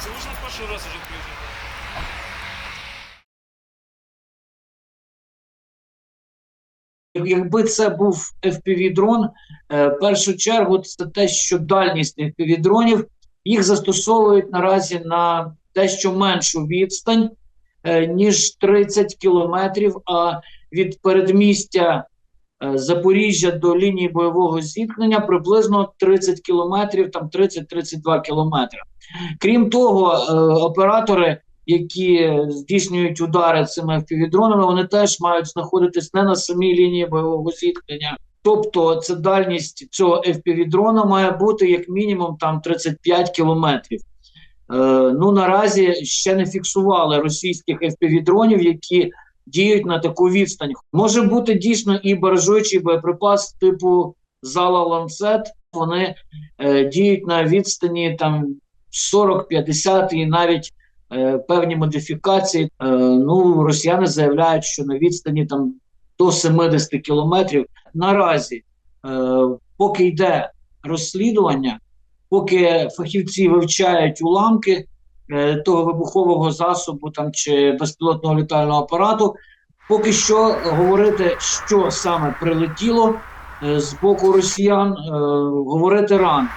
Це ж перший раз уже включено. Якби це був FPV-дрон, е, в першу чергу це те, що дальність FPV-дронів їх застосовують наразі на дещо меншу відстань, е, ніж 30 кілометрів, а від передмістя е, Запоріжжя до лінії бойового зіткнення приблизно 30 кілометрів, там 30-32 кілометри. Крім того, е, оператори, які здійснюють удари цими FPV-дронами, вони теж мають знаходитись не на самій лінії бойового зіткнення. Тобто, це дальність цього FPV-дрона має бути як мінімум там 35 кілометрів. Е, ну наразі ще не фіксували російських FPV-дронів, які діють на таку відстань. Може бути дійсно і баражуючий боєприпас типу зала ланцет. Вони е, діють на відстані там 40-50 і навіть е, певні модифікації. Е, ну, росіяни заявляють, що на відстані там до 70 кілометрів. Наразі, е, поки йде розслідування, поки фахівці вивчають уламки того вибухового засобу там чи безпілотного літального апарату, поки що говорити, що саме прилетіло е, з боку росіян, е, говорити рано.